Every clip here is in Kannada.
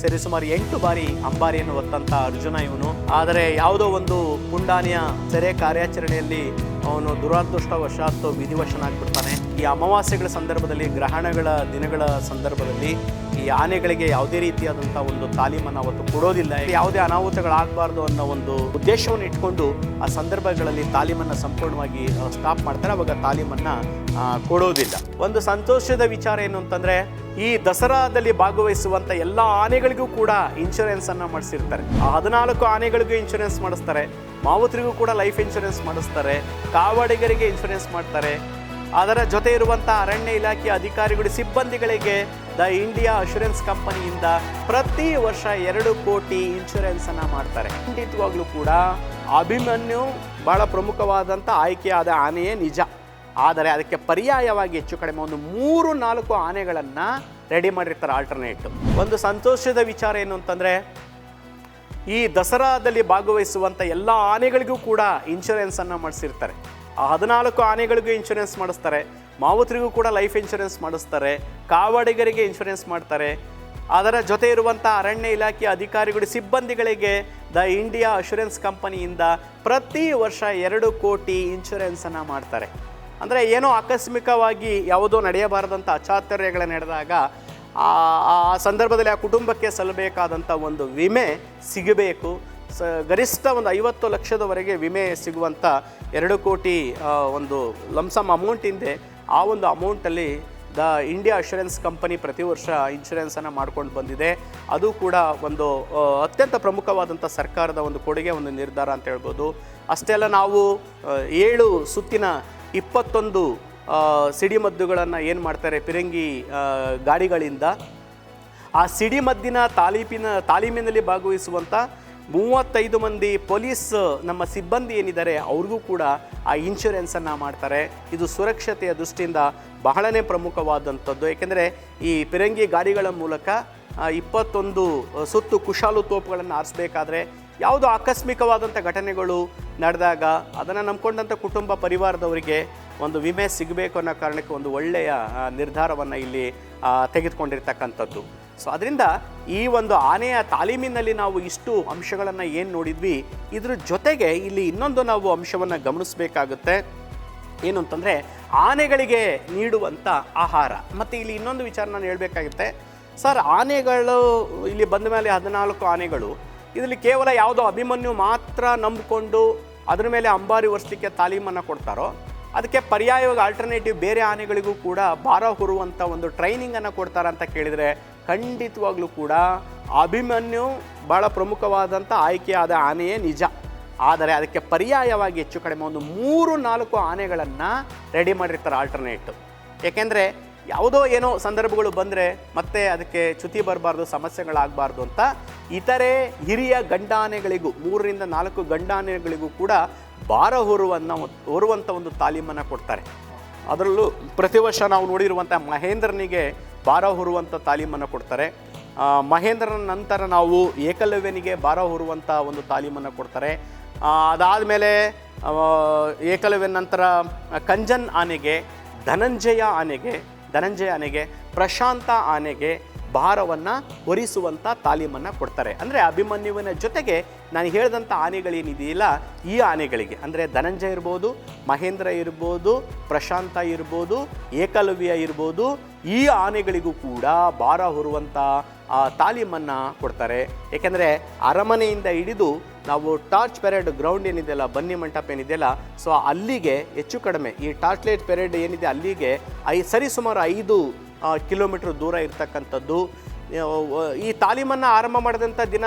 ಸರಿಸುಮಾರು ಎಂಟು ಬಾರಿ ಅಂಬಾರಿಯನ್ನು ಹೊತ್ತಂತ ಅರ್ಜುನ ಇವನು. ಆದರೆ ಯಾವುದೋ ಒಂದು ಕುಂಡಾನಿಯ ಸೆರೆ ಕಾರ್ಯಾಚರಣೆಯಲ್ಲಿ ಅವನು ದುರಾದೃಷ್ಟವಶಾತ್ ವಿಧಿವಶನಾಗ್ಬಿಡ್ತಾನೆ. ಈ ಅಮಾವಾಸ್ಯೆಗಳ ಸಂದರ್ಭದಲ್ಲಿ, ಗ್ರಹಣಗಳ ದಿನಗಳ ಸಂದರ್ಭದಲ್ಲಿ ಈ ಆನೆಗಳಿಗೆ ಯಾವುದೇ ರೀತಿಯಾದಂಥ ಒಂದು ತಾಲೀಮನ್ನು ಅವತ್ತು ಕೊಡೋದಿಲ್ಲ. ಯಾವುದೇ ಅನಾಹುತಗಳಾಗಬಾರ್ದು ಅನ್ನೋ ಒಂದು ಉದ್ದೇಶವನ್ನು ಇಟ್ಕೊಂಡು ಆ ಸಂದರ್ಭಗಳಲ್ಲಿ ತಾಲೀಮನ್ನು ಸಂಪೂರ್ಣವಾಗಿ ಸ್ಟಾಪ್ ಮಾಡ್ತಾರೆ. ಅವಾಗ ತಾಲೀಮನ್ನು ಕೊಡೋದಿಲ್ಲ. ಒಂದು ಸಂತೋಷದ ವಿಚಾರ ಏನು ಅಂತಂದರೆ, ಈ ದಸರಾದಲ್ಲಿ ಭಾಗವಹಿಸುವಂಥ ಎಲ್ಲ ಆನೆಗಳಿಗೂ ಕೂಡ ಇನ್ಶೂರೆನ್ಸ್ ಅನ್ನ ಮಾಡಿಸಿರ್ತಾರೆ ಹದಿನಾಲ್ಕು ಆನೆಗಳಿಗೂ ಇನ್ಶೂರೆನ್ಸ್ ಮಾಡಿಸ್ತಾರೆ. ಮಾವುತರಿಗೂ ಕೂಡ ಲೈಫ್ ಇನ್ಶೂರೆನ್ಸ್ ಮಾಡಿಸ್ತಾರೆ. ಕಾವಾಡಿಗರಿಗೆ ಇನ್ಶೂರೆನ್ಸ್ ಮಾಡ್ತಾರೆ. ಅದರ ಜೊತೆ ಇರುವಂಥ ಅರಣ್ಯ ಇಲಾಖೆ ಅಧಿಕಾರಿಗಳು ಸಿಬ್ಬಂದಿಗಳಿಗೆ ದ ಇಂಡಿಯಾ ಅಶೂರೆನ್ಸ್ ಕಂಪನಿಯಿಂದ ಪ್ರತಿ ವರ್ಷ ಎರಡು ಕೋಟಿ ಇನ್ಶೂರೆನ್ಸ್ ಅನ್ನ ಮಾಡ್ತಾರೆ. ಖಂಡಿತವಾಗ್ಲೂ ಕೂಡ ಅಭಿಮನ್ಯು ಬಹಳ ಪ್ರಮುಖವಾದಂಥ ಆಯ್ಕೆಯಾದ ಆನೆಯೇ ನಿಜ. ಆದರೆ ಅದಕ್ಕೆ ಪರ್ಯಾಯವಾಗಿ ಹೆಚ್ಚು ಕಡಿಮೆ ಒಂದು ಮೂರು ನಾಲ್ಕು ಆನೆಗಳನ್ನು ರೆಡಿ ಮಾಡಿರ್ತಾರೆ ಆಲ್ಟರ್ನೇಟ್ ಒಂದು ಸಂತೋಷದ ವಿಚಾರ ಏನು ಅಂತಂದರೆ, ಈ ದಸರಾದಲ್ಲಿ ಭಾಗವಹಿಸುವಂಥ ಎಲ್ಲ ಆನೆಗಳಿಗೂ ಕೂಡ ಇನ್ಶೂರೆನ್ಸನ್ನು ಮಾಡಿಸಿರ್ತಾರೆ. ಆ ಹದಿನಾಲ್ಕು ಆನೆಗಳಿಗೂ ಇನ್ಶೂರೆನ್ಸ್ ಮಾಡಿಸ್ತಾರೆ. ಮಾವುತರಿಗೂ ಕೂಡ ಲೈಫ್ ಇನ್ಶೂರೆನ್ಸ್ ಮಾಡಿಸ್ತಾರೆ. ಕಾವಾಡಿಗರಿಗೆ ಇನ್ಶೂರೆನ್ಸ್ ಮಾಡ್ತಾರೆ. ಅದರ ಜೊತೆ ಇರುವಂಥ ಅರಣ್ಯ ಇಲಾಖೆ ಅಧಿಕಾರಿಗಳು, ಸಿಬ್ಬಂದಿಗಳಿಗೆ ದ ಇಂಡಿಯಾ ಅಶೂರೆನ್ಸ್ ಕಂಪನಿಯಿಂದ ಪ್ರತಿ ವರ್ಷ ಎರಡು ಕೋಟಿ ಇನ್ಶೂರೆನ್ಸನ್ನು ಮಾಡ್ತಾರೆ. ಅಂದರೆ ಏನೋ ಆಕಸ್ಮಿಕವಾಗಿ ಯಾವುದೋ ನಡೆಯಬಾರದಂಥ ಅಚಾತುರ್ಯಗಳು ನಡೆದಾಗ ಆ ಆ ಸಂದರ್ಭದಲ್ಲಿ ಆ ಕುಟುಂಬಕ್ಕೆ ಸಲ್ಲಬೇಕಾದಂಥ ಒಂದು ವಿಮೆ ಸಿಗಬೇಕು. ಸ, ಗರಿಷ್ಠ ಒಂದು ಐವತ್ತು ಲಕ್ಷದವರೆಗೆ ವಿಮೆ ಸಿಗುವಂಥ ಎರಡು ಕೋಟಿ ಒಂದು ಲಂಸಮ್ ಅಮೌಂಟ್ ಇದೆ ಆ ಒಂದು ಅಮೌಂಟಲ್ಲಿ ದ ಇಂಡಿಯಾ ಅಶೂರೆನ್ಸ್ ಕಂಪನಿ ಪ್ರತಿ ವರ್ಷ ಇನ್ಶೂರೆನ್ಸನ್ನು ಮಾಡ್ಕೊಂಡು ಬಂದಿದೆ. ಅದು ಕೂಡ ಒಂದು ಅತ್ಯಂತ ಪ್ರಮುಖವಾದಂಥ ಸರ್ಕಾರದ ಒಂದು ಕೊಡುಗೆ ಒಂದು ನಿರ್ಧಾರ ಅಂತ ಹೇಳ್ಬೋದು. ಅಷ್ಟೇ ಅಲ್ಲ ನಾವು ಏಳು ಸುತ್ತಿನ ಇಪ್ಪತ್ತೊಂದು ಸಿಡಿಮದ್ದುಗಳನ್ನು ಏನು ಮಾಡ್ತಾರೆ, ಪಿರಂಗಿ ಗಾಡಿಗಳಿಂದ ಆ ಸಿಡಿಮದ್ದಿನ ತಾಲೀಪಿನ, ತಾಲೀಮಿನಲ್ಲಿ ಭಾಗವಹಿಸುವಂಥ ಮೂವತ್ತೈದು ಮಂದಿ ಪೊಲೀಸ್, ನಮ್ಮ ಸಿಬ್ಬಂದಿ ಏನಿದ್ದಾರೆ, ಅವ್ರಿಗೂ ಕೂಡ ಆ ಇನ್ಶೂರೆನ್ಸನ್ನು ಮಾಡ್ತಾರೆ. ಇದು ಸುರಕ್ಷತೆಯ ದೃಷ್ಟಿಯಿಂದ ಬಹಳನೇ ಪ್ರಮುಖವಾದಂಥದ್ದು. ಏಕೆಂದರೆ ಈ ಪಿರಂಗಿ ಗಾಡಿಗಳ ಮೂಲಕ ಇಪ್ಪತ್ತೊಂದು ಸುತ್ತು ಕುಶಾಲು ತೋಪುಗಳನ್ನು ಆರಿಸ್ಬೇಕಾದ್ರೆ ಯಾವುದೋ ಆಕಸ್ಮಿಕವಾದಂಥ ಘಟನೆಗಳು ನಡೆದಾಗ ಅದನ್ನು ನಂಬ್ಕೊಂಡಂಥ ಕುಟುಂಬ ಪರಿವಾರದವರಿಗೆ ಒಂದು ವಿಮೆ ಸಿಗಬೇಕು ಅನ್ನೋ ಕಾರಣಕ್ಕೆ ಒಂದು ಒಳ್ಳೆಯ ನಿರ್ಧಾರವನ್ನು ಇಲ್ಲಿ ತೆಗೆದುಕೊಂಡಿರ್ತಕ್ಕಂಥದ್ದು. ಸೊ ಅದರಿಂದ ಈ ಒಂದು ಆನೆಯ ತಾಲೀಮಿನಲ್ಲಿ ನಾವು ಇಷ್ಟು ಅಂಶಗಳನ್ನು ಏನು ನೋಡಿದ್ವಿ, ಇದ್ರ ಜೊತೆಗೆ ಇಲ್ಲಿ ಇನ್ನೊಂದು ನಾವು ಅಂಶವನ್ನು ಗಮನಿಸಬೇಕಾಗುತ್ತೆ. ಏನು ಅಂತಂದರೆ, ಆನೆಗಳಿಗೆ ನೀಡುವಂಥ ಆಹಾರ. ಮತ್ತು ಇಲ್ಲಿ ಇನ್ನೊಂದು ವಿಚಾರ ನಾನು ಹೇಳಬೇಕಾಗುತ್ತೆ. ಸರ್, ಆನೆಗಳು, ಇಲ್ಲಿ ಬಂದ ಮೇಲೆ ಹದಿನಾಲ್ಕು ಆನೆಗಳು, ಇದರಲ್ಲಿ ಕೇವಲ ಯಾವುದೋ ಅಭಿಮನ್ಯು ಮಾತ್ರ ನಂಬಿಕೊಂಡು ಅದ್ರ ಮೇಲೆ ಅಂಬಾರಿ ವರ್ಷಕ್ಕೆ ತಾಲೀಮನ್ನು ಕೊಡ್ತಾರೋ, ಅದಕ್ಕೆ ಪರ್ಯಾಯವಾಗಿ ಆಲ್ಟರ್ನೇಟಿವ್ ಬೇರೆ ಆನೆಗಳಿಗೂ ಕೂಡ ಭಾರ ಹೊರುವಂಥ ಒಂದು ಟ್ರೈನಿಂಗನ್ನು ಕೊಡ್ತಾರ ಅಂತ ಕೇಳಿದರೆ ಖಂಡಿತವಾಗ್ಲೂ ಕೂಡ ಅಭಿಮನ್ಯು ಭಾಳ ಪ್ರಮುಖವಾದಂಥ ಆಯ್ಕೆಯಾದ ಆನೆಯೇ ನಿಜ. ಆದರೆ ಅದಕ್ಕೆ ಪರ್ಯಾಯವಾಗಿ ಹೆಚ್ಚು ಕಡಿಮೆ ಒಂದು ಮೂರು ನಾಲ್ಕು ಆನೆಗಳನ್ನು ರೆಡಿ ಮಾಡಿರ್ತಾರೆ ಆಲ್ಟರ್ನೇಟ್ ಏಕೆಂದರೆ ಯಾವುದೋ ಏನೋ ಸಂದರ್ಭಗಳು ಬಂದರೆ ಮತ್ತೆ ಅದಕ್ಕೆ ಚ್ಯುತಿ ಬರಬಾರ್ದು, ಸಮಸ್ಯೆಗಳಾಗಬಾರ್ದು ಅಂತ ಇತರೆ ಹಿರಿಯ ಗಂಡಾನೆಗಳಿಗೂ, ಮೂರರಿಂದ ನಾಲ್ಕು ಗಂಡಾನೆಗಳಿಗೂ ಕೂಡ ಭಾರ ಹೊರುವನ್ನು ಹೊರುವಂಥ ಒಂದು ತಾಲೀಮನ್ನು ಕೊಡ್ತಾರೆ. ಅದರಲ್ಲೂ ಪ್ರತಿ ವರ್ಷ ನಾವು ನೋಡಿರುವಂಥ ಮಹೇಂದ್ರನಿಗೆ ಭಾರ ಹೊರುವಂಥ ತಾಲೀಮನ್ನು ಕೊಡ್ತಾರೆ. ಮಹೇಂದ್ರನ ನಂತರ ನಾವು ಏಕಲವ್ಯನಿಗೆ ಭಾರ ಹೊರುವಂಥ ಒಂದು ತಾಲೀಮನ್ನು ಕೊಡ್ತಾರೆ. ಅದಾದಮೇಲೆ ಏಕಲವ್ಯನ ನಂತರ ಕಂಜನ್ ಆನೆಗೆ, ಧನಂಜಯ ಆನೆಗೆ ಧನಂಜಯ ಆನೆಗೆ, ಪ್ರಶಾಂತ ಆನೆಗೆ ಭಾರವನ್ನು ಹೊರಿಸುವಂಥ ತಾಲೀಮನ್ನು ಕೊಡ್ತಾರೆ. ಅಂದರೆ ಅಭಿಮನ್ಯುವಿನ ಜೊತೆಗೆ ನಾನು ಹೇಳಿದಂಥ ಆನೆಗಳೇನಿದೆಯಲ್ಲ, ಈ ಆನೆಗಳಿಗೆ, ಅಂದರೆ ಧನಂಜಯ ಇರ್ಬೋದು, ಮಹೇಂದ್ರ ಇರ್ಬೋದು, ಪ್ರಶಾಂತ ಇರ್ಬೋದು, ಏಕಲವ್ಯ ಇರ್ಬೋದು, ಈ ಆನೆಗಳಿಗೂ ಕೂಡ ಭಾರ ಹೊರುವಂಥ ತಾಲೀಮನ್ನು ಕೊಡ್ತಾರೆ. ಏಕೆಂದರೆ ಅರಮನೆಯಿಂದ ಹಿಡಿದು ನಾವು ಟಾರ್ಚ್ ಪೆರೇಡ್ ಗ್ರೌಂಡ್ ಏನಿದೆಯಲ್ಲ, ಬನ್ನಿ ಮಂಟಪ ಏನಿದೆಯಲ್ಲ, ಸೊ ಅಲ್ಲಿಗೆ ಹೆಚ್ಚು ಕಡಿಮೆ, ಈ ಟಾರ್ಚ್ ಲೈಟ್ ಪೆರೇಡ್ ಏನಿದೆ ಅಲ್ಲಿಗೆ ಐ, ಸರಿಸುಮಾರು ಐದು ಕಿಲೋಮೀಟ್ರ್ ದೂರ ಇರ್ತಕ್ಕಂಥದ್ದು ಈ ತಾಲೀಮನ್ನು ಆರಂಭ ಮಾಡಿದಂಥ ದಿನ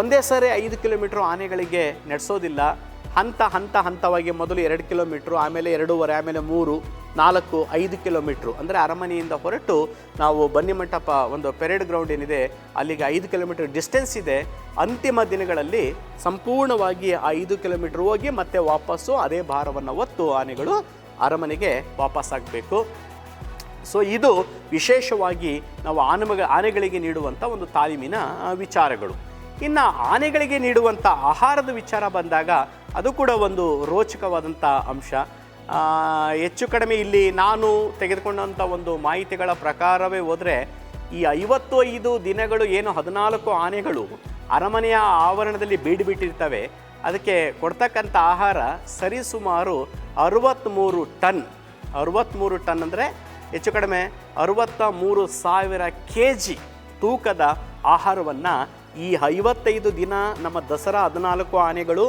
ಒಂದೇ ಸಾರಿ ಐದು ಕಿಲೋಮೀಟ್ರ್ ಆನೆಗಳಿಗೆ ನಡೆಸೋದಿಲ್ಲ. ಹಂತ ಹಂತ, ಹಂತವಾಗಿ ಮೊದಲು ಎರಡು ಕಿಲೋಮೀಟ್ರು, ಆಮೇಲೆ ಎರಡೂವರೆ, ಆಮೇಲೆ ಮೂರು, ನಾಲ್ಕು, ಐದು ಕಿಲೋಮೀಟ್ರು ಅಂದರೆ ಅರಮನೆಯಿಂದ ಹೊರಟು ನಾವು ಬನ್ನಿ ಮಂಟಪ ಒಂದು ಪೆರೇಡ್ ಗ್ರೌಂಡ್ ಏನಿದೆ, ಅಲ್ಲಿಗೆ ಐದು ಕಿಲೋಮೀಟ್ರ್ ಡಿಸ್ಟೆನ್ಸ್ ಇದೆ. ಅಂತಿಮ ದಿನಗಳಲ್ಲಿ ಸಂಪೂರ್ಣವಾಗಿ ಆ ಐದು ಕಿಲೋಮೀಟ್ರ್ ಹೋಗಿ ಮತ್ತೆ ವಾಪಸ್ಸು ಅದೇ ಭಾರವನ್ನು ಹೊತ್ತು ಆನೆಗಳು ಅರಮನೆಗೆ ವಾಪಸ್ಸಾಗಬೇಕು. ಸೊ ಇದು ವಿಶೇಷವಾಗಿ ನಾವು ಆನೆಮಗ, ಆನೆಗಳಿಗೆ ನೀಡುವಂಥ ಒಂದು ತಾಲೀಮಿನ ವಿಚಾರಗಳು. ಇನ್ನು ಆನೆಗಳಿಗೆ ನೀಡುವಂಥ ಆಹಾರದ ವಿಚಾರ ಬಂದಾಗ ಅದು ಕೂಡ ಒಂದು ರೋಚಕವಾದಂಥ ಅಂಶ. ಹೆಚ್ಚು ಕಡಿಮೆ ಇಲ್ಲಿ ನಾನು ತೆಗೆದುಕೊಂಡಂಥ ಒಂದು ಮಾಹಿತಿಗಳ ಪ್ರಕಾರವೇ ಹೋದರೆ, ಈ ಐವತ್ತು ಐದು ದಿನಗಳು ಏನು ಹದಿನಾಲ್ಕು ಆನೆಗಳು ಅರಮನೆಯ ಆವರಣದಲ್ಲಿ ಬೀಡಿಬಿಟ್ಟಿರ್ತವೆ, ಅದಕ್ಕೆ ಕೊಡ್ತಕ್ಕಂಥ ಆಹಾರ ಸರಿಸುಮಾರು ಅರವತ್ತ್ಮೂರು ಟನ್. ಅರವತ್ತ್ಮೂರು ಟನ್ ಅಂದರೆ ಹೆಚ್ಚು ಕಡಿಮೆ ಅರವತ್ತ ಮೂರು ಸಾವಿರ ಕೆ ಜಿ ತೂಕದ ಆಹಾರವನ್ನು ಈ ಐವತ್ತೈದು ದಿನ ನಮ್ಮ ದಸರಾ ಹದಿನಾಲ್ಕು ಆನೆಗಳು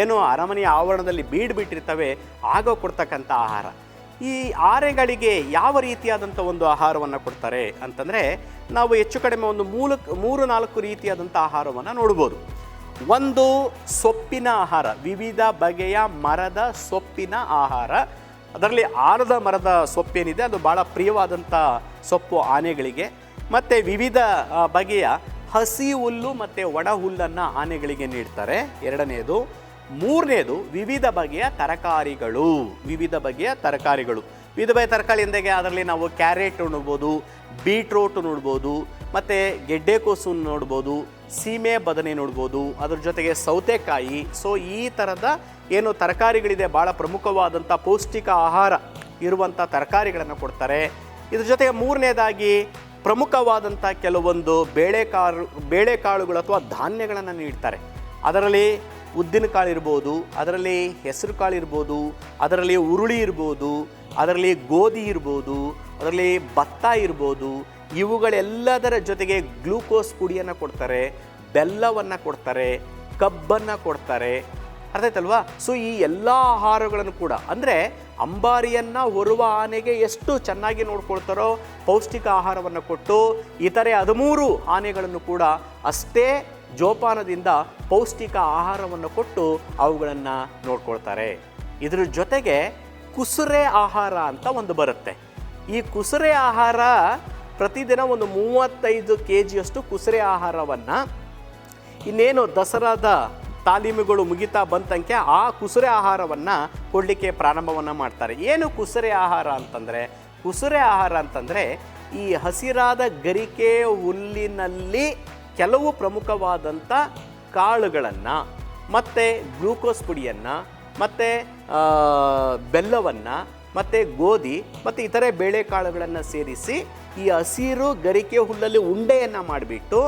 ಏನೋ ಅರಮನೆಯ ಆವರಣದಲ್ಲಿ ಬೀಡ್ಬಿಟ್ಟಿರ್ತವೆ, ಆಗ ಕೊಡ್ತಕ್ಕಂಥ ಆಹಾರ. ಈ ಆನೆಗಳಿಗೆ ಯಾವ ರೀತಿಯಾದಂಥ ಒಂದು ಆಹಾರವನ್ನು ಕೊಡ್ತಾರೆ ಅಂತಂದರೆ, ನಾವು ಹೆಚ್ಚು ಕಡಿಮೆ ಒಂದು ಮೂಲ, ಮೂರು ನಾಲ್ಕು ರೀತಿಯಾದಂಥ ಆಹಾರವನ್ನು ನೋಡ್ಬೋದು. ಒಂದು ಸೊಪ್ಪಿನ ಆಹಾರ, ವಿವಿಧ ಬಗೆಯ ಮರದ ಸೊಪ್ಪಿನ ಆಹಾರ ಅದರಲ್ಲಿ ಆರದ ಮರದ ಸೊಪ್ಪೇನಿದೆ, ಅದು ಭಾಳ ಪ್ರಿಯವಾದಂಥ ಸೊಪ್ಪು ಆನೆಗಳಿಗೆ. ಮತ್ತು ವಿವಿಧ ಬಗೆಯ ಹಸಿ ಹುಲ್ಲು ಮತ್ತು ಒಣ ಹುಲ್ಲನ್ನು ಆನೆಗಳಿಗೆ ನೀಡ್ತಾರೆ. ಎರಡನೆಯದು ಮೂರನೇದು ವಿವಿಧ ಬಗೆಯ ತರಕಾರಿಗಳು. ವಿವಿಧ ಬಗೆಯ ತರಕಾರಿಗಳು. ವಿವಿಧ ಬಗೆಯ ತರಕಾರಿ ಎಂದಾಗೆ? ಅದರಲ್ಲಿ ನಾವು ಕ್ಯಾರೆಟ್ ನೋಡ್ಬೋದು, ಬೀಟ್ರೋಟ್ ನೋಡ್ಬೋದು, ಮತ್ತು ಗೆಡ್ಡೆಕೋಸು ನೋಡ್ಬೋದು ಸೀಮೆ ಬದನೆ ನೋಡ್ಬೋದು. ಅದ್ರ ಜೊತೆಗೆ ಸೌತೆಕಾಯಿ. ಸೊ ಈ ಥರದ ಏನು ತರಕಾರಿಗಳಿದೆ ಭಾಳ ಪ್ರಮುಖವಾದಂಥ ಪೌಷ್ಟಿಕ ಆಹಾರ ಇರುವಂಥ ತರಕಾರಿಗಳನ್ನು ಕೊಡ್ತಾರೆ. ಇದ್ರ ಜೊತೆಗೆ ಮೂರನೇದಾಗಿ ಪ್ರಮುಖವಾದಂಥ ಕೆಲವೊಂದು ಬೇಳೆಕಾಳು, ಬೇಳೆಕಾಳುಗಳು ಅಥವಾ ಧಾನ್ಯಗಳನ್ನು ನೀಡ್ತಾರೆ. ಅದರಲ್ಲಿ ಉದ್ದಿನ ಕಾಳು ಇರ್ಬೋದು, ಅದರಲ್ಲಿ ಹೆಸರು ಕಾಳು ಇರ್ಬೋದು, ಅದರಲ್ಲಿ ಹುರುಳಿ ಇರ್ಬೋದು, ಅದರಲ್ಲಿ ಗೋಧಿ ಇರ್ಬೋದು, ಅದರಲ್ಲಿ ಭತ್ತ ಇರ್ಬೋದು ಇವುಗಳೆಲ್ಲದರ ಜೊತೆಗೆ ಗ್ಲೂಕೋಸ್ ಪುಡಿಯನ್ನು ಕೊಡ್ತಾರೆ, ಬೆಲ್ಲವನ್ನು ಕೊಡ್ತಾರೆ, ಕಬ್ಬನ್ನು ಕೊಡ್ತಾರೆ. ಅರ್ಥ ಆಯ್ತಲ್ವಾ? ಸೊ ಈ ಎಲ್ಲ ಆಹಾರಗಳನ್ನು ಕೂಡ, ಅಂದರೆ ಅಂಬಾರಿಯನ್ನು ಹೊರುವ ಆನೆಗೆ ಎಷ್ಟು ಚೆನ್ನಾಗಿ ನೋಡ್ಕೊಳ್ತಾರೋ ಪೌಷ್ಟಿಕ ಆಹಾರವನ್ನು ಕೊಟ್ಟು, ಇತರೆ ಹದಿಮೂರು ಆನೆಗಳನ್ನು ಕೂಡ ಅಷ್ಟೇ ಜೋಪಾನದಿಂದ ಪೌಷ್ಟಿಕ ಆಹಾರವನ್ನು ಕೊಟ್ಟು ಅವುಗಳನ್ನು ನೋಡ್ಕೊಳ್ತಾರೆ. ಇದರ ಜೊತೆಗೆ ಕುಸುರೆ ಆಹಾರ ಅಂತ ಒಂದು ಬರುತ್ತೆ. ಈ ಕುಸುರೆ ಆಹಾರ ಪ್ರತಿದಿನ ಒಂದು ಮೂವತ್ತೈದು ಕೆ ಜಿಯಷ್ಟು ಕುಸುರೆ ಆಹಾರವನ್ನು ಇನ್ನೇನು ದಸರಾದ ತಾಲೀಮುಗಳು ಮುಗಿತಾ ಬಂತಂಕೆ ಆ ಕುಸುರೆ ಆಹಾರವನ್ನು ಕೊಡಲಿಕ್ಕೆ ಪ್ರಾರಂಭವನ್ನು ಮಾಡ್ತಾರೆ. ಏನು ಕುಸುರೆ ಆಹಾರ ಅಂತಂದರೆ? ಕುಸುರೆ ಆಹಾರ ಅಂತಂದರೆ ಈ ಹಸಿರಾದ ಗರಿಕೆ ಹುಲ್ಲಿನಲ್ಲಿ ಕೆಲವು ಪ್ರಮುಖವಾದಂಥ ಕಾಳುಗಳನ್ನು, ಮತ್ತು ಗ್ಲೂಕೋಸ್ ಪುಡಿಯನ್ನು, ಮತ್ತು ಬೆಲ್ಲವನ್ನು, ಮತ್ತು ಗೋಧಿ, ಮತ್ತು ಇತರೆ ಬೇಳೆಕಾಳುಗಳನ್ನು ಸೇರಿಸಿ ಈ ಹಸಿರು ಗರಿಕೆ ಹುಲ್ಲಲ್ಲಿ ಉಂಡೆಯನ್ನು ಮಾಡಿಬಿಟ್ಟು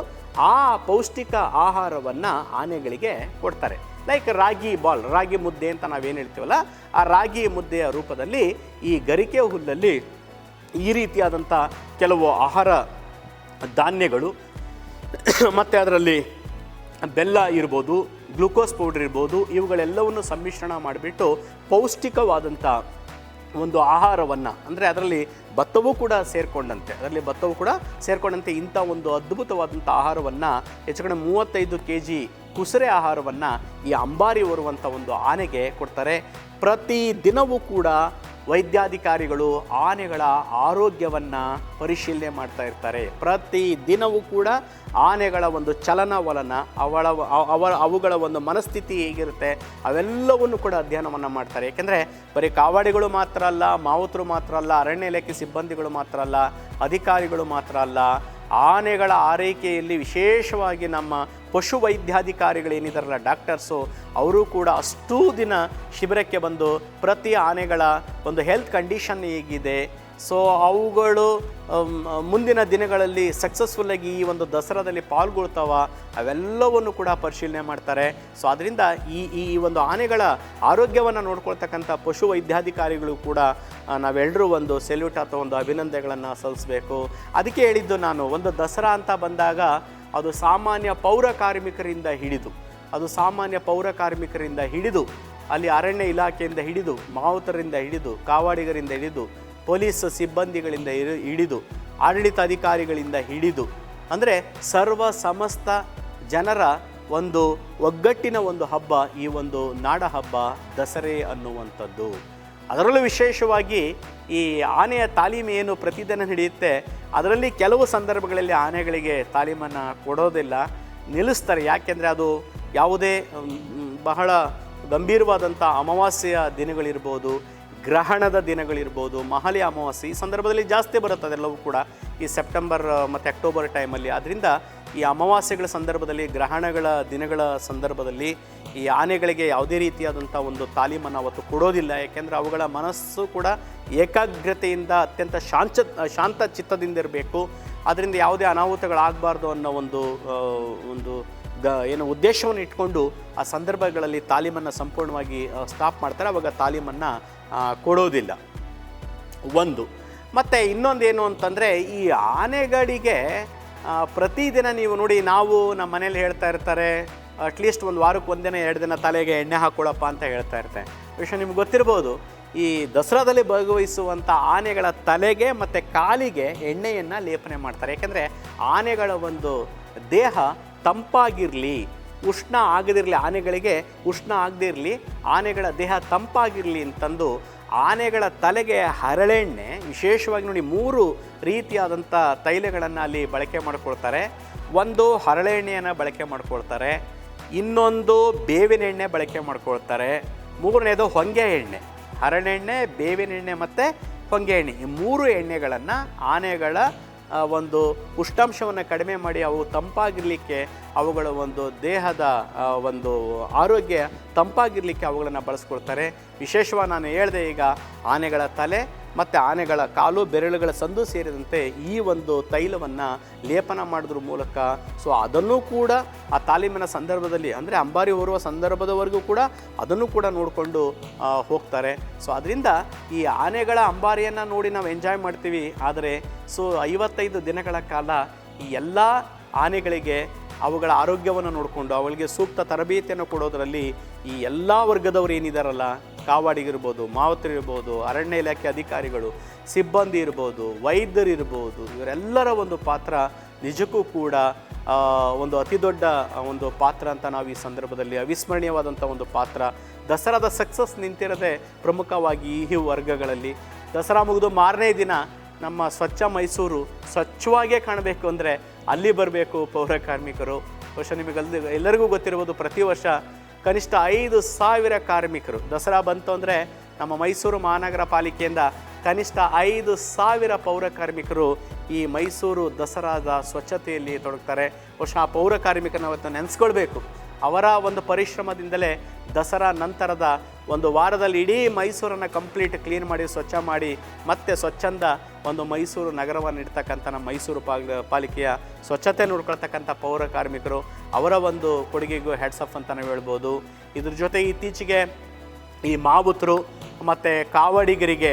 ಆ ಪೌಷ್ಟಿಕ ಆಹಾರವನ್ನು ಆನೆಗಳಿಗೆ ಕೊಡ್ತಾರೆ. ಲೈಕ್ ರಾಗಿ ಬಾಲ್, ರಾಗಿ ಮುದ್ದೆ ಅಂತ ನಾವೇನು ಹೇಳ್ತೀವಲ್ಲ, ಆ ರಾಗಿ ಮುದ್ದೆಯ ರೂಪದಲ್ಲಿ ಈ ಗರಿಕೆ ಹುಲ್ಲಲ್ಲಿ ಈ ರೀತಿಯಾದಂಥ ಕೆಲವು ಆಹಾರ ಧಾನ್ಯಗಳು, ಮತ್ತು ಅದರಲ್ಲಿ ಬೆಲ್ಲ ಇರ್ಬೋದು, ಗ್ಲುಕೋಸ್ ಪೌಡರ್ ಇರ್ಬೋದು, ಇವುಗಳೆಲ್ಲವನ್ನು ಸಮ್ಮಿಶ್ರಣ ಮಾಡಿಬಿಟ್ಟು ಪೌಷ್ಟಿಕವಾದಂಥ ಒಂದು ಆಹಾರವನ್ನು, ಅಂದರೆ ಅದರಲ್ಲಿ ಭತ್ತವೂ ಕೂಡ ಸೇರಿಕೊಂಡಂತೆ. ಅದರಲ್ಲಿ ಭತ್ತವೂ ಕೂಡ ಸೇರಿಕೊಂಡಂತೆ. ಇಂಥ ಒಂದು ಅದ್ಭುತವಾದಂಥ ಆಹಾರವನ್ನು, ಹೆಚ್ಚು ಕಡಿಮೆ ಮೂವತ್ತೈದು ಕೆ ಜಿ ಕುಸುರೆ ಆಹಾರವನ್ನು ಈ ಅಂಬಾರಿ ಹೊರುವಂಥ ಒಂದು ಆನೆಗೆ ಕೊಡ್ತಾರೆ. ಪ್ರತಿ ದಿನವೂ ಕೂಡ ವೈದ್ಯಾಧಿಕಾರಿಗಳು ಆನೆಗಳ ಆರೋಗ್ಯವನ್ನು ಪರಿಶೀಲನೆ ಮಾಡ್ತಾ ಇರ್ತಾರೆ. ಪ್ರತಿ ದಿನವೂ ಕೂಡ ಆನೆಗಳ ಒಂದು ಚಲನವಲನ, ಅವಳ, ಅವ- ಅವರ ಅವುಗಳ ಒಂದು ಮನಸ್ಥಿತಿ ಹೇಗಿರುತ್ತೆ, ಅವೆಲ್ಲವನ್ನು ಕೂಡ ಅಧ್ಯಯನವನ್ನು ಮಾಡ್ತಾರೆ. ಏಕೆಂದರೆ ಬರೀ ಕಾವಾಡಿಗಳು ಮಾತ್ರ ಅಲ್ಲ, ಮಾವುತರು ಮಾತ್ರ ಅಲ್ಲ, ಅರಣ್ಯ ಇಲಾಖೆ ಸಿಬ್ಬಂದಿಗಳು ಮಾತ್ರ ಅಲ್ಲ, ಅಧಿಕಾರಿಗಳು ಮಾತ್ರ ಅಲ್ಲ, ಆನೆಗಳ ಆರೈಕೆಯಲ್ಲಿ ವಿಶೇಷವಾಗಿ ನಮ್ಮ ಪಶು ವೈದ್ಯಾಧಿಕಾರಿಗಳೇನಿದಾರಲ್ಲ ಡಾಕ್ಟರ್ಸು, ಅವರು ಕೂಡ ಅಷ್ಟೂ ದಿನ ಶಿಬಿರಕ್ಕೆ ಬಂದು ಪ್ರತಿ ಆನೆಗಳ ಒಂದು ಹೆಲ್ತ್ ಕಂಡೀಷನ್ ಹೇಗಿದೆ. ಸೊ, ಅವುಗಳು ಮುಂದಿನ ದಿನಗಳಲ್ಲಿ ಸಕ್ಸಸ್ಫುಲ್ಲಾಗಿ ಈ ಒಂದು ದಸರಾದಲ್ಲಿ ಪಾಲ್ಗೊಳ್ತಾವ, ಅವೆಲ್ಲವನ್ನು ಕೂಡ ಪರಿಶೀಲನೆ ಮಾಡ್ತಾರೆ. ಸೊ ಅದರಿಂದ ಈ ಈ ಒಂದು ಆನೆಗಳ ಆರೋಗ್ಯವನ್ನು ನೋಡ್ಕೊಳ್ತಕ್ಕಂಥ ಪಶು ವೈದ್ಯಾಧಿಕಾರಿಗಳು ಕೂಡ ನಾವೆಲ್ಲರೂ ಒಂದು ಸೆಲ್ಯೂಟ್ ಅಥವಾ ಒಂದು ಅಭಿನಂದನೆಗಳನ್ನು ಸಲ್ಲಿಸಬೇಕು. ಅದಕ್ಕೆ ಹೇಳಿದ್ದು ನಾನು, ಒಂದು ದಸರಾ ಅಂತ ಬಂದಾಗ ಅದು ಸಾಮಾನ್ಯ ಪೌರ ಕಾರ್ಮಿಕರಿಂದ ಹಿಡಿದು, ಅದು ಸಾಮಾನ್ಯ ಪೌರ ಕಾರ್ಮಿಕರಿಂದ ಹಿಡಿದು, ಅಲ್ಲಿ ಅರಣ್ಯ ಇಲಾಖೆಯಿಂದ ಹಿಡಿದು, ಮಾವುತರಿಂದ ಹಿಡಿದು, ಕಾವಾಡಿಗರಿಂದ ಹಿಡಿದು, ಪೊಲೀಸ್ ಸಿಬ್ಬಂದಿಗಳಿಂದ ಹಿಡಿದು ಹಿಡಿದು ಆಡಳಿತಾಧಿಕಾರಿಗಳಿಂದ ಹಿಡಿದು, ಅಂದರೆ ಸರ್ವ ಸಮಸ್ತ ಜನರ ಒಂದು ಒಗ್ಗಟ್ಟಿನ ಒಂದು ಹಬ್ಬ ಈ ಒಂದು ನಾಡ ಹಬ್ಬ ದಸರೆ ಅನ್ನುವಂಥದ್ದು. ಅದರಲ್ಲೂ ವಿಶೇಷವಾಗಿ ಈ ಆನೆಯ ತಾಲೀಮು ಏನು ಪ್ರತಿದಿನ ನಡೆಯುತ್ತೆ, ಅದರಲ್ಲಿ ಕೆಲವು ಸಂದರ್ಭಗಳಲ್ಲಿ ಆನೆಗಳಿಗೆ ತಾಲೀಮನ್ನು ಕೊಡೋದಿಲ್ಲ, ನಿಲ್ಲಿಸ್ತಾರೆ. ಯಾಕೆಂದರೆ ಅದು ಯಾವುದೇ ಬಹಳ ಗಂಭೀರವಾದಂಥ ಅಮಾವಾಸ್ಯೆಯ ದಿನಗಳಿರ್ಬೋದು, ಗ್ರಹಣದ ದಿನಗಳಿರ್ಬೋದು ಮಹಾಲಿ ಅಮಾವಾಸ್ಯೆ ಈ ಸಂದರ್ಭದಲ್ಲಿ ಜಾಸ್ತಿ ಬರುತ್ತೆ ಅದೆಲ್ಲವೂ ಕೂಡ ಈ ಸೆಪ್ಟೆಂಬರ್, ಮತ್ತು ಅಕ್ಟೋಬರ್ ಟೈಮಲ್ಲಿ ಅದರಿಂದ ಈ ಅಮಾವಾಸ್ಯೆಗಳ ಸಂದರ್ಭದಲ್ಲಿ, ಗ್ರಹಣಗಳ ದಿನಗಳ ಸಂದರ್ಭದಲ್ಲಿ ಈ ಆನೆಗಳಿಗೆ ಯಾವುದೇ ರೀತಿಯಾದಂಥ ಒಂದು ತಾಲೀಮನ್ನು ಅವತ್ತು ಕೊಡೋದಿಲ್ಲ. ಯಾಕೆಂದರೆ ಅವುಗಳ ಮನಸ್ಸು ಕೂಡ ಏಕಾಗ್ರತೆಯಿಂದ ಅತ್ಯಂತ ಶಾಂತ ಶಾಂತ ಚಿತ್ತದಿಂದ ಇರಬೇಕು. ಅದರಿಂದ ಯಾವುದೇ ಅನಾಹುತಗಳಾಗಬಾರ್ದು ಅನ್ನೋ ಒಂದು ಒಂದು ಗ, ಏನು ಉದ್ದೇಶವನ್ನು ಇಟ್ಕೊಂಡು ಆ ಸಂದರ್ಭಗಳಲ್ಲಿ ತಾಲೀಮನ್ನು ಸಂಪೂರ್ಣವಾಗಿ ಸ್ಟಾಪ್ ಮಾಡ್ತಾರೆ. ಅವಾಗ ತಾಲೀಮನ್ನು ಕೊಡೋದಿಲ್ಲ. ಒಂದು. ಮತ್ತು ಇನ್ನೊಂದೇನು ಅಂತಂದರೆ ಈ ಆನೆಗಳಿಗೆ ಪ್ರತಿದಿನ ನೀವು ನೋಡಿ ನಾವು ನಮ್ಮ ಮನೇಲಿ ಹೇಳ್ತಾ ಇರ್ತಾರೆ ಅಟ್ಲೀಸ್ಟ್ ಒಂದು ವಾರಕ್ಕೆ ಒಂದಿನ, ಎರಡು ದಿನ ತಲೆಗೆ ಎಣ್ಣೆ ಹಾಕ್ಕೊಳಪ್ಪ ಅಂತ ಹೇಳ್ತಾ ಇರ್ತಾರೆ ವಿಷಯ ನಿಮ್ಗೆ ಗೊತ್ತಿರ್ಬೋದು, ಈ ದಸರಾದಲ್ಲಿ ಭಾಗವಹಿಸುವಂಥ ಆನೆಗಳ ತಲೆಗೆ ಮತ್ತು ಕಾಲಿಗೆ ಎಣ್ಣೆಯನ್ನು ಲೇಪನೆ ಮಾಡ್ತಾರೆ. ಯಾಕೆಂದರೆ ಆನೆಗಳ ಒಂದು ದೇಹ ತಂಪಾಗಿರಲಿ, ಉಷ್ಣ ಆಗದಿರಲಿ, ಆನೆಗಳಿಗೆ ಉಷ್ಣ ಆಗದಿರಲಿ, ಆನೆಗಳ ದೇಹ ತಂಪಾಗಿರಲಿ ಅಂತಂದು ಆನೆಗಳ ತಲೆಗೆ ಹರಳೆಣ್ಣೆ, ವಿಶೇಷವಾಗಿ ನೋಡಿ ಮೂರು ರೀತಿಯಾದಂಥ ತೈಲಗಳನ್ನು ಅಲ್ಲಿ ಬಳಕೆ ಮಾಡಿಕೊಳ್ತಾರೆ. ಒಂದು ಹರಳೆಣ್ಣೆಯನ್ನು ಬಳಕೆ ಮಾಡಿಕೊಳ್ತಾರೆ, ಇನ್ನೊಂದು ಬೇವಿನ ಎಣ್ಣೆ ಬಳಕೆ ಮಾಡಿಕೊಳ್ತಾರೆ, ಮೂರನೇದು ಹೊಂಗೆ ಎಣ್ಣೆ ಹರಳೆಣ್ಣೆ ಬೇವಿನ ಎಣ್ಣೆ ಮತ್ತು ಹೊಂಗೆ ಎಣ್ಣೆ ಈ ಮೂರು ಎಣ್ಣೆಗಳನ್ನು ಆನೆಗಳ ಒಂದು ಉಷ್ಣಾಂಶವನ್ನು ಕಡಿಮೆ ಮಾಡಿ ಅವು ತಂಪಾಗಿರಲಿಕ್ಕೆ ಅವುಗಳ ಒಂದು ದೇಹದ ಒಂದು ಆರೋಗ್ಯ ತಂಪಾಗಿರಲಿಕ್ಕೆ ಅವುಗಳನ್ನು ಬಳಸ್ಕೊಳ್ತಾರೆ. ವಿಶೇಷವಾಗಿ ನಾನು ಹೇಳಿದೆ ಈಗ ಆನೆಗಳ ತಲೆ ಮತ್ತು ಆನೆಗಳ ಕಾಲು ಬೆರಳುಗಳ ಸಂದು ಸೇರಿದಂತೆ ಈ ಒಂದು ತೈಲವನ್ನು ಲೇಪನ ಮಾಡಿದ್ರ ಮೂಲಕ, ಸೊ ಅದನ್ನು ಕೂಡ ಆ ತಾಲೀಮಿನ ಸಂದರ್ಭದಲ್ಲಿ, ಅಂದರೆ ಅಂಬಾರಿ ಹೊರುವ ಸಂದರ್ಭದವರೆಗೂ ಕೂಡ ಅದನ್ನು ಕೂಡ ನೋಡಿಕೊಂಡು ಹೋಗ್ತಾರೆ. ಸೊ ಅದರಿಂದ ಈ ಆನೆಗಳ ಅಂಬಾರಿಯನ್ನು ನೋಡಿ ನಾವು ಎಂಜಾಯ್ ಮಾಡ್ತೀವಿ. ಆದರೆ, ಸೊ ಐವತ್ತೈದು ದಿನಗಳ ಕಾಲ ಈ ಎಲ್ಲ ಆನೆಗಳಿಗೆ ಅವುಗಳ ಆರೋಗ್ಯವನ್ನು ನೋಡಿಕೊಂಡು, ಅವಳಿಗೆ ಸೂಕ್ತ ತರಬೇತಿಯನ್ನು ಕೊಡೋದರಲ್ಲಿ ಈ ಎಲ್ಲ ವರ್ಗದವರು ಏನಿದಾರಲ್ಲ ಕಾವಾಡಿಗಿರ್ಬೋದು ಮಾವತರಿರ್ಬೋದು ಅರಣ್ಯ ಇಲಾಖೆ ಅಧಿಕಾರಿಗಳು, ಸಿಬ್ಬಂದಿ ಇರ್ಬೋದು, ವೈದ್ಯರು ಇರ್ಬೋದು, ಇವರೆಲ್ಲರ ಒಂದು ಪಾತ್ರ ನಿಜಕ್ಕೂ ಕೂಡ ಒಂದು ಅತಿ ದೊಡ್ಡ ಒಂದು ಪಾತ್ರ ಅಂತ ನಾವು ಈ ಸಂದರ್ಭದಲ್ಲಿ ಅವಿಸ್ಮರಣೀಯವಾದಂಥ ಒಂದು ಪಾತ್ರ. ದಸರಾದ ಸಕ್ಸಸ್ ನಿಂತಿರದೆ ಪ್ರಮುಖವಾಗಿ ಈ ವರ್ಗಗಳಲ್ಲಿ. ದಸರಾ ಮುಗಿದು ಮಾರನೇ ದಿನ ನಮ್ಮ ಸ್ವಚ್ಛ ಮೈಸೂರು ಸ್ವಚ್ಛವಾಗೇ ಕಾಣಬೇಕು ಅಂದರೆ ಅಲ್ಲಿ ಬರಬೇಕು ಪೌರ ಕಾರ್ಮಿಕರು. ಬಹುಶಃ ನಿಮಗೆ ಎಲ್ಲರಿಗೂ ಗೊತ್ತಿರ್ಬೋದು ಪ್ರತಿ ವರ್ಷ ಕನಿಷ್ಠ ಐದು ಸಾವಿರ ಕಾರ್ಮಿಕರು. ದಸರಾ ಬಂತು ಅಂದರೆ ನಮ್ಮ ಮೈಸೂರು ಮಹಾನಗರ ಪಾಲಿಕೆಯಿಂದ ಕನಿಷ್ಠ ಐದು ಸಾವಿರ ಪೌರ ಕಾರ್ಮಿಕರು ಈ ಮೈಸೂರು ದಸರಾದ ಸ್ವಚ್ಛತೆಯಲ್ಲಿ ತೊಡಗ್ತಾರೆ. ಬಹುಶಃ ಆ ಪೌರ ಕಾರ್ಮಿಕರನ್ನ ಅವತ್ತು ನೆನೆಸ್ಕೊಳ್ಬೇಕು. ಅವರ ಒಂದು ಪರಿಶ್ರಮದಿಂದಲೇ ದಸರಾ ನಂತರದ ಒಂದು ವಾರದಲ್ಲಿ ಇಡೀ ಮೈಸೂರನ್ನು ಕಂಪ್ಲೀಟ್ ಕ್ಲೀನ್ ಮಾಡಿ, ಸ್ವಚ್ಛ ಮಾಡಿ, ಮತ್ತೆ ಸ್ವಚ್ಛಂದ ಒಂದು ಮೈಸೂರು ನಗರವನ್ನು ಇಡ್ತಕ್ಕಂಥ ನಮ್ಮ ಮೈಸೂರು ಪಾಲ್, ಪಾಲಿಕೆಯ ಸ್ವಚ್ಛತೆ ನೋಡ್ಕೊಳ್ತಕ್ಕಂಥ ಪೌರ ಕಾರ್ಮಿಕರು, ಅವರ ಒಂದು ಕೊಡುಗೆಗೂ ಹೆಡ್ಸಪ್ ಅಂತ ನಾವು ಹೇಳ್ಬೋದು. ಇದ್ರ ಜೊತೆ ಇತ್ತೀಚೆಗೆ ಈ ಮಾವುತರು ಮತ್ತು ಕಾವಡಿಗರಿಗೆ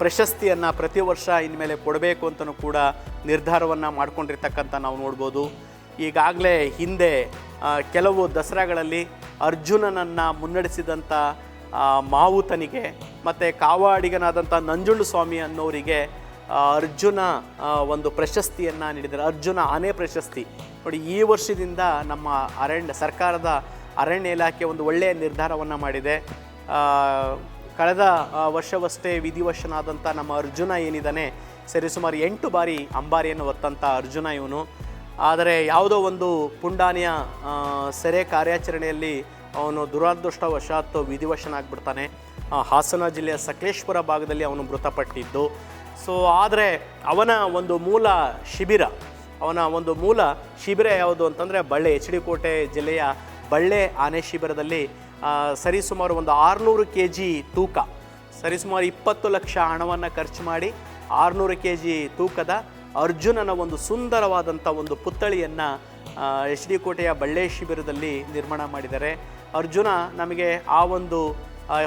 ಪ್ರಶಸ್ತಿಯನ್ನು ಪ್ರತಿ ವರ್ಷ ಇನ್ಮೇಲೆ ಕೊಡಬೇಕು ಅಂತಲೂ ಕೂಡ ನಿರ್ಧಾರವನ್ನು ಮಾಡ್ಕೊಂಡಿರ್ತಕ್ಕಂಥ ನಾವು ನೋಡ್ಬೋದು. ಈಗಾಗಲೇ ಹಿಂದೆ ಕೆಲವು ದಸರಾಗಳಲ್ಲಿ ಅರ್ಜುನನನ್ನು ಮುನ್ನಡೆಸಿದಂಥ ಮಾವುತನಿಗೆ ಮತ್ತು ಕಾವಾಡಿಗನಾದಂಥ ನಂಜುಂಡು ಸ್ವಾಮಿ ಅನ್ನೋರಿಗೆ ಅರ್ಜುನ ಒಂದು ಪ್ರಶಸ್ತಿಯನ್ನು ನೀಡಿದ್ದಾರೆ. ಅರ್ಜುನ ಆನೆ ಪ್ರಶಸ್ತಿ. ನೋಡಿ, ಈ ವರ್ಷದಿಂದ ನಮ್ಮ ಅರಣ್ಯ, ಸರ್ಕಾರದ ಅರಣ್ಯ ಇಲಾಖೆ ಒಂದು ಒಳ್ಳೆಯ ನಿರ್ಧಾರವನ್ನು ಮಾಡಿದೆ. ಕಳೆದ ವರ್ಷವಷ್ಟೇ ವಿಧಿವಶನಾದಂಥ ನಮ್ಮ ಅರ್ಜುನ ಏನಿದ್ದಾನೆ, ಸರಿಸುಮಾರು ಎಂಟು ಬಾರಿ ಅಂಬಾರಿಯನ್ನು ಹೊತ್ತಂಥ ಅರ್ಜುನ ಇವನು. ಆದರೆ ಯಾವುದೋ ಒಂದು ಪುಂಡಾನಿಯ ಸೆರೆ ಕಾರ್ಯಾಚರಣೆಯಲ್ಲಿ ಅವನು ದುರಾದೃಷ್ಟವಶಾತ್ ವಿಧಿವಶನಾಗ್ಬಿಡ್ತಾನೆ. ಹಾಸನ ಜಿಲ್ಲೆಯ ಸಕಲೇಶ್ವರ ಭಾಗದಲ್ಲಿ ಅವನು ಮೃತಪಟ್ಟಿದ್ದು. ಸೊ ಆದರೆ ಅವನ ಒಂದು ಮೂಲ ಶಿಬಿರ, ಅವನ ಒಂದು ಮೂಲ ಶಿಬಿರ ಯಾವುದು ಅಂತಂದರೆ ಬಳ್ಳೆ ಎಚ್ ಡಿ ಕೋಟೆ ಜಿಲ್ಲೆಯ ಬಳ್ಳೆ ಆನೆ ಶಿಬಿರದಲ್ಲಿ ಸರಿಸುಮಾರು ಒಂದು ಆರುನೂರು ಕೆ ಜಿ ತೂಕ, ಸರಿಸುಮಾರು ಇಪ್ಪತ್ತು ಲಕ್ಷ ಹಣವನ್ನು ಖರ್ಚು ಮಾಡಿ ಆರುನೂರು ಕೆ ಜಿ ತೂಕದ ಅರ್ಜುನನ ಒಂದು ಸುಂದರವಾದಂಥ ಒಂದು ಪುತ್ಥಳಿಯನ್ನು ಎಚ್ ಡಿ ಕೋಟೆಯ ಬಳ್ಳೆ ಶಿಬಿರದಲ್ಲಿ ನಿರ್ಮಾಣ ಮಾಡಿದ್ದಾರೆ. ಅರ್ಜುನ ನಮಗೆ ಆ ಒಂದು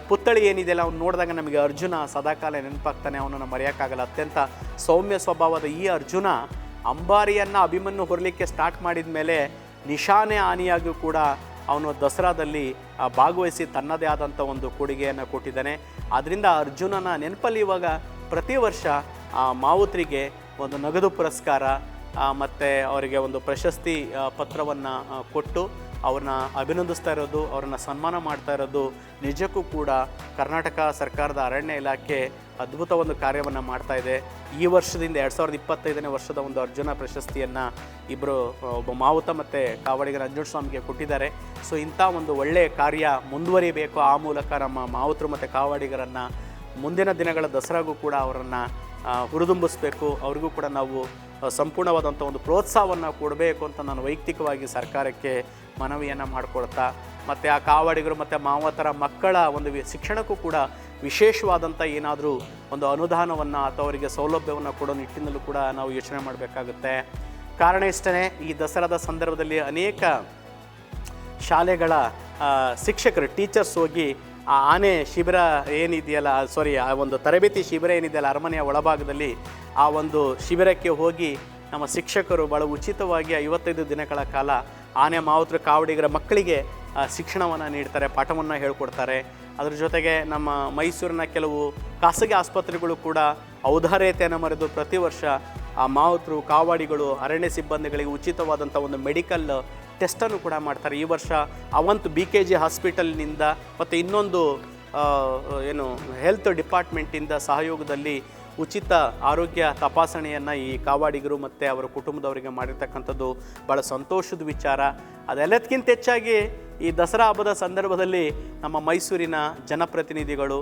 ಪುತ್ಥಳಿ ಏನಿದೆಯಲ್ಲ ಅವ್ನು ನೋಡಿದಾಗ ನಮಗೆ ಅರ್ಜುನ ಸದಾಕಾಲ ನೆನಪಾಗ್ತಾನೆ, ಅವನನ್ನು ಮರೆಯೋಕ್ಕಾಗಲ್ಲ. ಅತ್ಯಂತ ಸೌಮ್ಯ ಸ್ವಭಾವದ ಈ ಅರ್ಜುನ ಅಂಬಾರಿಯನ್ನು ಅಭಿಮನ್ಯು ಹೊರಲಿಕ್ಕೆ ಸ್ಟಾರ್ಟ್ ಮಾಡಿದ ಮೇಲೆ ನಿಶಾನೆ ಹಾನಿಯಾಗಿಯೂ ಕೂಡ ಅವನು ದಸರಾದಲ್ಲಿ ಭಾಗವಹಿಸಿ ತನ್ನದೇ ಆದಂಥ ಒಂದು ಕೊಡುಗೆಯನ್ನು ಕೊಟ್ಟಿದ್ದಾನೆ. ಆದ್ದರಿಂದ ಅರ್ಜುನನ ನೆನಪಲ್ಲಿ ಇವಾಗ ಪ್ರತಿ ವರ್ಷ, ಆ, ಮಾವುತರಿಗೆ ಒಂದು ನಗದು ಪುರಸ್ಕಾರ ಮತ್ತು ಅವರಿಗೆ ಒಂದು ಪ್ರಶಸ್ತಿ ಪತ್ರವನ್ನು ಕೊಟ್ಟು ಅವ್ರನ್ನ ಅಭಿನಂದಿಸ್ತಾ ಇರೋದು, ಅವ್ರನ್ನ ಸನ್ಮಾನ ಮಾಡ್ತಾ ಇರೋದು, ನಿಜಕ್ಕೂ ಕೂಡ ಕರ್ನಾಟಕ ಸರ್ಕಾರದ ಅರಣ್ಯ ಇಲಾಖೆ ಅದ್ಭುತ ಒಂದು ಕಾರ್ಯವನ್ನು ಮಾಡ್ತಾ ಇದೆ. ಈ ವರ್ಷದಿಂದ ಎರಡು ಸಾವಿರದ ಇಪ್ಪತ್ತೈದನೇ ವರ್ಷದ ಒಂದು ಅರ್ಜುನ ಪ್ರಶಸ್ತಿಯನ್ನು ಇಬ್ಬರು ಒಬ್ಬ ಮಾವುತ ಮತ್ತು ಕಾವಡಿಗ ನಂಜುಂಡ ಸ್ವಾಮಿಗೆ ಕೊಟ್ಟಿದ್ದಾರೆ. ಸೊ ಇಂಥ ಒಂದು ಒಳ್ಳೆಯ ಕಾರ್ಯ ಮುಂದುವರಿಬೇಕು. ಆ ಮೂಲಕ ನಮ್ಮ ಮಾವುತರು ಮತ್ತು ಕಾವಾಡಿಗರನ್ನು ಮುಂದಿನ ದಿನಗಳ ದಸರಾಗೂ ಕೂಡ ಅವರನ್ನು ಹುರಿದುಂಬಿಸ್ಬೇಕು. ಅವ್ರಿಗೂ ಕೂಡ ನಾವು ಸಂಪೂರ್ಣವಾದಂಥ ಒಂದು ಪ್ರೋತ್ಸಾಹವನ್ನು ಕೊಡಬೇಕು ಅಂತ ನಾನು ವೈಯಕ್ತಿಕವಾಗಿ ಸರ್ಕಾರಕ್ಕೆ ಮನವಿಯನ್ನು ಮಾಡಿಕೊಡ್ತಾ ಮತ್ತು ಆ ಕಾವಾಡಿಗರು ಮತ್ತು ಮಾವತರ ಮಕ್ಕಳ ಒಂದು ಶಿಕ್ಷಣಕ್ಕೂ ಕೂಡ ವಿಶೇಷವಾದಂಥ ಏನಾದರೂ ಒಂದು ಅನುದಾನವನ್ನು ಅಥವಾ ಅವರಿಗೆ ಸೌಲಭ್ಯವನ್ನು ಕೊಡೋ ನಿಟ್ಟಿನಲ್ಲೂ ಕೂಡ ನಾವು ಯೋಚನೆ ಮಾಡಬೇಕಾಗುತ್ತೆ. ಕಾರಣ ಇಷ್ಟೇ ಈ ದಸರಾದ ಸಂದರ್ಭದಲ್ಲಿ ಅನೇಕ ಶಾಲೆಗಳ ಶಿಕ್ಷಕರು, ಟೀಚರ್ಸ್ ಹೋಗಿ ಆ ಆನೆ ಶಿಬಿರ ಏನಿದೆಯಲ್ಲ ಸಾರಿ ಆ ಒಂದು ತರಬೇತಿ ಶಿಬಿರ ಏನಿದೆಯಲ್ಲ, ಅರಮನೆಯ ಒಳಭಾಗದಲ್ಲಿ ಆ ಒಂದು ಶಿಬಿರಕ್ಕೆ ಹೋಗಿ ನಮ್ಮ ಶಿಕ್ಷಕರು ಭಾಳ ಉಚಿತವಾಗಿ ಐವತ್ತೈದು ದಿನಗಳ ಕಾಲ ಆನೆ ಮಾವುತರು ಕಾವಡಿಗರ ಮಕ್ಕಳಿಗೆ ಶಿಕ್ಷಣವನ್ನು ನೀಡ್ತಾರೆ, ಪಾಠವನ್ನು ಹೇಳ್ಕೊಡ್ತಾರೆ. ಅದ್ರ ಜೊತೆಗೆ ನಮ್ಮ ಮೈಸೂರಿನ ಕೆಲವು ಖಾಸಗಿ ಆಸ್ಪತ್ರೆಗಳು ಕೂಡ ಔದಾರ್ಯತೆಯನ್ನು ಮರೆದು ಪ್ರತಿ ವರ್ಷ ಆ ಮಾವುತರು ಕಾವಾಡಿಗಳು, ಅರಣ್ಯ ಸಿಬ್ಬಂದಿಗಳಿಗೆ ಉಚಿತವಾದಂಥ ಒಂದು ಮೆಡಿಕಲ್ ಟೆಸ್ಟನ್ನು ಕೂಡ ಮಾಡ್ತಾರೆ. ಈ ವರ್ಷ ಅವಂತ್ ಬಿ ಕೆ ಜಿ ಹಾಸ್ಪಿಟಲ್ನಿಂದ ಮತ್ತು ಇನ್ನೊಂದು ಏನು ಹೆಲ್ತ್ ಡಿಪಾರ್ಟ್ಮೆಂಟಿಂದ ಸಹಯೋಗದಲ್ಲಿ ಉಚಿತ ಆರೋಗ್ಯ ತಪಾಸಣೆಯನ್ನು ಈ ಕಾವಾಡಿಗರು ಮತ್ತು ಅವರ ಕುಟುಂಬದವರಿಗೆ ಮಾಡಿರ್ತಕ್ಕಂಥದ್ದು ಭಾಳ ಸಂತೋಷದ ವಿಚಾರ. ಅದೆಲ್ಲದಕ್ಕಿಂತ ಹೆಚ್ಚಾಗಿ ಈ ದಸರಾ ಹಬ್ಬದ ಸಂದರ್ಭದಲ್ಲಿ ನಮ್ಮ ಮೈಸೂರಿನ ಜನಪ್ರತಿನಿಧಿಗಳು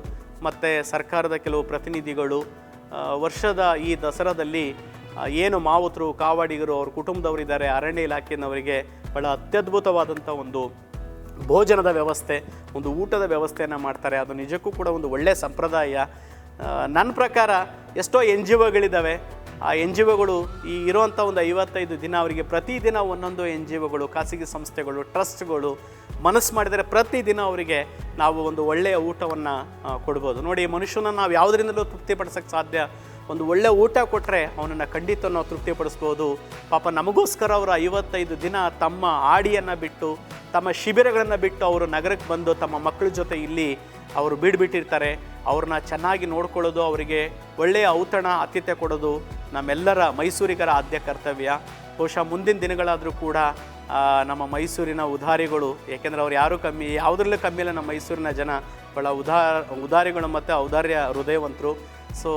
ಮತ್ತು ಸರ್ಕಾರದ ಕೆಲವು ಪ್ರತಿನಿಧಿಗಳು ವರ್ಷದ ಈ ದಸರಾದಲ್ಲಿ ಏನು ಮಾವುತರು, ಕಾವಾಡಿಗರು, ಅವ್ರ ಕುಟುಂಬದವರಿದ್ದಾರೆ, ಅರಣ್ಯ ಇಲಾಖೆಯವರಿಗೆ ಬಹಳ ಅತ್ಯದ್ಭುತವಾದಂಥ ಒಂದು ಭೋಜನದ ವ್ಯವಸ್ಥೆ, ಒಂದು ಊಟದ ವ್ಯವಸ್ಥೆಯನ್ನು ಮಾಡ್ತಾರೆ. ಅದು ನಿಜಕ್ಕೂ ಕೂಡ ಒಂದು ಒಳ್ಳೆಯ ಸಂಪ್ರದಾಯ. ನನ್ನ ಪ್ರಕಾರ ಎಷ್ಟೋ ಎನ್ ಜಿ ಒಗಳಿದ್ದಾವೆ. ಆ ಎನ್ ಜಿ ಒಗಳು ಈ ಇರುವಂಥ ಒಂದು ಐವತ್ತೈದು ದಿನ ಅವರಿಗೆ ಪ್ರತಿದಿನ ಒಂದೊಂದು ಎನ್ ಜಿ ಒಗಳು, ಖಾಸಗಿ ಸಂಸ್ಥೆಗಳು, ಟ್ರಸ್ಟ್ಗಳು ಮನಸ್ಸು ಮಾಡಿದರೆ ಪ್ರತಿದಿನ ಅವರಿಗೆ ನಾವು ಒಂದು ಒಳ್ಳೆಯ ಊಟವನ್ನು ಕೊಡ್ಬೋದು. ನೋಡಿ ಮನುಷ್ಯನ ನಾವು ಯಾವುದರಿಂದಲೂ ತೃಪ್ತಿಪಡಿಸೋಕ್ಕೆ ಸಾಧ್ಯ ಒಂದು ಒಳ್ಳೆ ಊಟ ಕೊಟ್ಟರೆ ಅವನನ್ನು ಖಂಡಿತ ನಾವು ತೃಪ್ತಿಪಡಿಸ್ಬೋದು. ಪಾಪ ನಮಗೋಸ್ಕರ ಅವರು ಐವತ್ತೈದು ದಿನ ತಮ್ಮ ಆಡಿಯನ್ನು ಬಿಟ್ಟು, ತಮ್ಮ ಶಿಬಿರಗಳನ್ನು ಬಿಟ್ಟು ಅವರು ನಗರಕ್ಕೆ ಬಂದು ತಮ್ಮ ಮಕ್ಕಳ ಜೊತೆ ಇಲ್ಲಿ ಅವರು ಬಿಡ್ಬಿಟ್ಟಿರ್ತಾರೆ. ಅವ್ರನ್ನ ಚೆನ್ನಾಗಿ ನೋಡ್ಕೊಳ್ಳೋದು ಅವರಿಗೆ ಒಳ್ಳೆಯ ಔತಣ, ಆತಿಥ್ಯ ಕೊಡೋದು ನಮ್ಮೆಲ್ಲರ ಮೈಸೂರಿಗರ ಆದ್ಯ ಕರ್ತವ್ಯ. ಬಹುಶಃ ಮುಂದಿನ ದಿನಗಳಾದರೂ ಕೂಡ ನಮ್ಮ ಮೈಸೂರಿನ ಉದಾರಿಗಳು, ಏಕೆಂದರೆ ಅವ್ರು ಯಾರೂ ಕಮ್ಮಿ, ಯಾವುದ್ರಲ್ಲೂ ಕಮ್ಮಿ ಇಲ್ಲ ನಮ್ಮ ಮೈಸೂರಿನ ಜನ. ಭಾಳ ಉದಾ ಉದಾರಿಗಳು ಮತ್ತು ಔದಾರ್ಯ ಹೃದಯವಂತರು. ಸೊ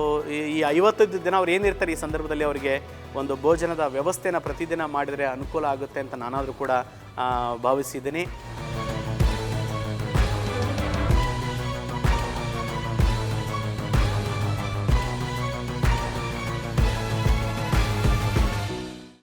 ಈ ಐವತ್ತೈದು ದಿನ ಅವ್ರು ಏನಿರ್ತಾರೆ ಈ ಸಂದರ್ಭದಲ್ಲಿ ಅವರಿಗೆ ಒಂದು ಭೋಜನದ ವ್ಯವಸ್ಥೆನ ಪ್ರತಿದಿನ ಮಾಡಿದರೆ ಅನುಕೂಲ ಆಗುತ್ತೆ ಅಂತ ನಾನಾದರೂ ಕೂಡ ಭಾವಿಸಿದ್ದೀನಿ.